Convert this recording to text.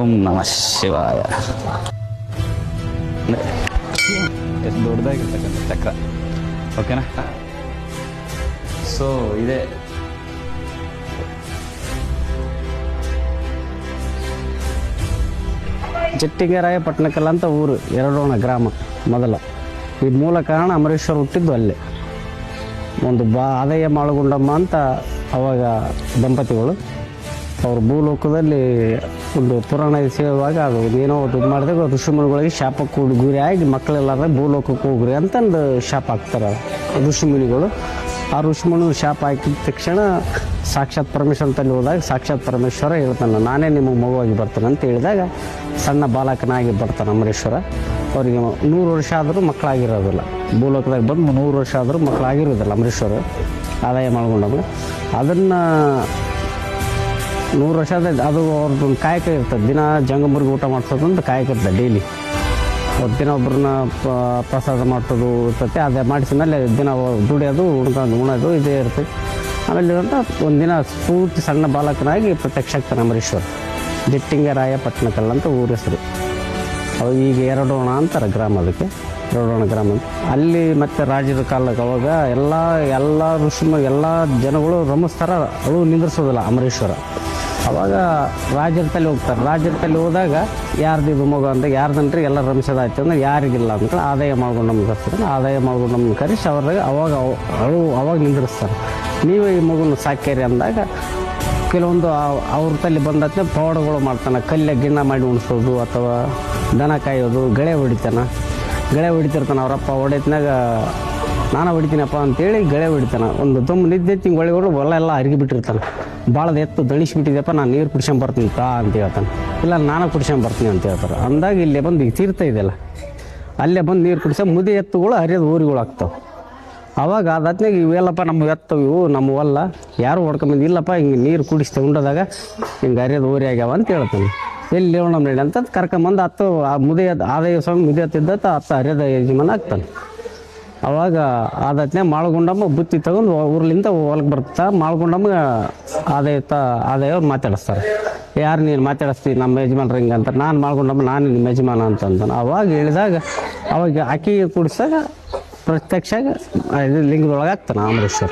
ಓಂ ನಮಃ ಶಿವಾಯ. ದೊಡ್ಡದಾಗಿರ್ತಕ್ಕಂಥ ಚಕ್ರ. ಓಕೆನಾ? ಸೊ ಇದೆ. ಜಟ್ಟಿಗೆರಾಯ ಪಟ್ಟಣಕಲ್ಲ ಅಂತ ಊರು ಎರಡೋಣ ಗ್ರಾಮ ಮೊದಲ. ಈ ಮೂಲ ಕಾರಣ ಅಮರೇಶ್ವರ ಹುಟ್ಟಿದ್ದು ಅಲ್ಲೇ. ಒಂದು ಬಾ ಆದಾಯ ಮಾಳುಗುಂಡಮ್ಮ ಅಂತ ಅವಾಗ ದಂಪತಿಗಳು ಅವರು ಭೂಲೋಕದಲ್ಲಿ ಒಂದು ಪುರಾಣ ಸೇರುವಾಗ ಅದು ಏನೋ ಇದು ಮಾಡಿದಾಗ ಋಷಿಮುನಿಗಳಿಗೆ ಶಾಪ ಕೂಡ ಗುರಿ ಆಗಿ ಮಕ್ಕಳೆಲ್ಲಾರ ಭೂಲೋಕಕ್ಕೆ ಹೋಗ್ರಿ ಅಂತಂದು ಶಾಪ ಹಾಕ್ತಾರೆ ಋಷಿಮುನಿಗಳು. ಆ ಋಷಿಮುನಿ ಶಾಪ ಹಾಕಿದ ತಕ್ಷಣ ಸಾಕ್ಷಾತ್ ಪರಮೇಶ್ವರ ತಲೆ ಹೋದಾಗ ಸಾಕ್ಷಾತ್ ಪರಮೇಶ್ವರ ಹೇಳ್ತಾನೆ, ನಾನೇ ನಿಮಗೆ ಮಗುವಾಗಿ ಬರ್ತಾನೆ ಅಂತ ಹೇಳಿದಾಗ ಸಣ್ಣ ಬಾಲಕನಾಗಿ ಬರ್ತಾನೆ ಅಮರೇಶ್ವರ. ಅವರಿಗೆ ನೂರು ವರ್ಷ ಆದರೂ ಮಕ್ಕಳಾಗಿರೋದಿಲ್ಲ. ಭೂಲೋಕದಾಗ ಬಂದು ನೂರು ವರ್ಷ ಆದರೂ ಮಕ್ಕಳಾಗಿರೋದಿಲ್ಲ ಅಮರೇಶ್ವರ ಆದಾಯ ಮಾಡ್ಕೊಂಡಾಗ ಅದನ್ನು ನೂರು ವರ್ಷ ಅದು ಅವ್ರದ್ದು ಕಾಯಕ ಇರ್ತದೆ. ದಿನ ಜಂಗಮರಿಗೆ ಊಟ ಮಾಡಿಸೋದಂತ ಕಾಯಕ ಇರ್ತದೆ ಡೈಲಿ ದಿನ ಒಬ್ಬರನ್ನ ಪ್ರಸಾದ ಮಾಡಿಸೋದು ಇರ್ತೈತೆ ಅದೇ ಮಾಡಿಸಿದ ಮೇಲೆ ದಿನ ದುಡಿಯೋದು, ಉಣ್ಕೊಂಡು ಉಣೋದು ಇದೇ ಇರ್ತೈತೆ ಆಮೇಲೆ ಅಂತ ಒಂದಿನ ಪೂರ್ತಿ ಸಣ್ಣ ಬಾಲಕನಾಗಿ ಪ್ರತ್ಯಕ್ಷ ಅಮರೇಶ್ವರ. ದಿಟ್ಟಿಂಗರಾಯ ಪಟ್ಟಣಕಲ್ ಅಂತ ಊರ ಹೆಸರು. ಅವು ಈಗ ಎರಡೋಣ ಅಂತಾರೆ ಗ್ರಾಮ ಅದಕ್ಕೆ. ಎರಡೋಣ ಗ್ರಾಮ ಅಲ್ಲಿ ಮತ್ತೆ ರಾಜರ ಕಾಲಕ್ಕೆ ಅವಾಗ ಎಲ್ಲ ಎಲ್ಲ ಋಷಿ ಎಲ್ಲ ಜನಗಳು ರಮಿಸ್ತಾರ ಅಳು ನಿಂದ್ರಿಸೋದಿಲ್ಲ ಅಮರೇಶ್ವರ. ಅವಾಗ ರಾಜರ ತಲೆ ಹೋಗ್ತಾರೆ. ರಾಜ್ಯದಲ್ಲಿ ಹೋದಾಗ ಯಾರ್ದು ಇದು ಮಗು ಅಂತ ಯಾರ್ದಂಟ್ರಿ ಎಲ್ಲ ರಮಿಸೋದಾಯ್ತು ಅಂದ್ರೆ ಯಾರಿಗಿಲ್ಲ ಅಂತ ಆದಾಯ ಮಾಡ್ಕೊಂಡು ನಮ್ಗೆ ಕರ್ಸ್ತಾರೆ ಆದಾಯ ಮಾಡ್ಕೊಂಡು ನಮ್ಗೆ ಕರೆಸಿ ಅವ್ರಿಗೆ ಅವಾಗ ಅವು ಅಳು ಅವಾಗ ನಿಂದಿರಿಸ್ತಾರೆ. ನೀವೇ ಈ ಮಗುನ ಸಾಕ್ಯಾರಿ ಅಂದಾಗ ಕೆಲವೊಂದು ಅವ್- ಅವ್ರ ತಲೆ ಬಂದತ್ತೆ ಪವಾಡಗಳು ಮಾಡ್ತಾನೆ. ಕಲ್ಲ ಗಿಣ್ಣ ಮಾಡಿ ಉಣಿಸೋದು ಅಥವಾ ದನ ಕಾಯೋದು, ಗಳೆ ಹೊಡಿತಾನೆ. ಗಳೆ ಹೊಡಿತಿರ್ತಾನೆ ಅವರಪ್ಪ. ಹೊಡೆತ್ನಾಗ ನಾನು ಹೊಡಿತೀನಪ್ಪ ಅಂತೇಳಿ ಗಳೆ ಹೊಡಿತಾನೆ. ಒಂದು ತುಂಬ ನಿದ್ದೆ ತಿಂಗಳಿಗೆ ಹೊಲ ಎಲ್ಲ ಅರಿಗಿ ಬಿಟ್ಟಿರ್ತಾನೆ. ಭಾಳದ ಎತ್ತು ದಳಿಸಿಬಿಟ್ಟಿದ್ಯಪ್ಪ, ನಾನು ನೀರು ಕುಡ್ಸ್ಕೊಂಡ್ ಬರ್ತೀನಿ ತಾ ಅಂತ ಹೇಳ್ತಾನೆ. ಇಲ್ಲ, ನಾನು ಕುಡ್ಸ್ಕೊಂಡ್ ಬರ್ತೀನಿ ಅಂತ ಹೇಳ್ತಾರೆ. ಅಂದಾಗ ಇಲ್ಲೇ ಬಂದು ಈಗ ತೀರ್ಥ ಇದೆಯಲ್ಲ, ಅಲ್ಲೇ ಬಂದು ನೀರು ಕುಡಿಸ ಮುದಿ ಎತ್ತುಗಳು ಹರಿಯೋದು ಊರುಗಳು ಆಗ್ತಾವೆ. ಅವಾಗ ಅದಾದ್ಮೇಲೆ ಇವೆಲ್ಲಪ್ಪ ನಮ್ಮ ಎತ್ತವು, ಇವು ನಮ್ಮವಲ್ಲ ಯಾರು ಹೊಡ್ಕೊಂಬಂದು, ಇಲ್ಲಪ್ಪ, ಹಿಂಗೆ ನೀರು ಕುಡಿಸ್ತೇವೆ ಉಂಡದಾಗ ಹಿಂಗೆ ಹರಿಯೋದು ಊರಿ ಆಗ್ಯಾವ ಅಂತ ಹೇಳ್ತಾನೆ. ಎಲ್ಲಿ ಹೇಳೋಣ ಅಂತ ಕರ್ಕೊಂಬಂದು ಹತ್ತು, ಆ ಮುದಿ ಆದಾಯ ಸ್ವಾಮಿ ಮುದಿ ಹತ್ತಿದ್ದ ಹತ್ತು ಹರಿಯೋದ ಯಜಮಾನ ಆಗ್ತಾನೆ. ಅವಾಗ ಆದತ್ನೆ ಮಾಳ್ಗುಂಡಮ್ಮ ಬುತ್ತಿ ತಗೊಂಡು ಊರ್ಲಿಂದ ಹೊಲಕ್ಕೆ ಬರ್ತಾ ಮಾಳ್ಗೊಂಡಮ್ಮ ಆದಾಯ ತ ಆದಾಯ ಅವ್ರು ಮಾತಾಡಿಸ್ತಾರೆ. ಯಾರು ನೀನು ಮಾತಾಡಿಸ್ತೀವಿ ನಮ್ಮ ಯಜಮಾನ್ರು ಹಿಂಗೆ ಅಂತ. ನಾನು ಮಾಳ್ಗುಂಡಮ್ಮ, ನಾನು ನಿಮ್ಮ ಯಜಮಾನ ಅಂತ ಅಂತಾನೆ ಅವಾಗ ಹೇಳಿದಾಗ ಅವಾಗ ಅಕ್ಕಿ ಕುಡಿಸಾಗ ಪ್ರತ್ಯಕ್ಷ ಇದು ಲಿಂಗದೊಳಗೆ ಆಗ್ತಾನೆ ಅಮರೇಶ್ವರ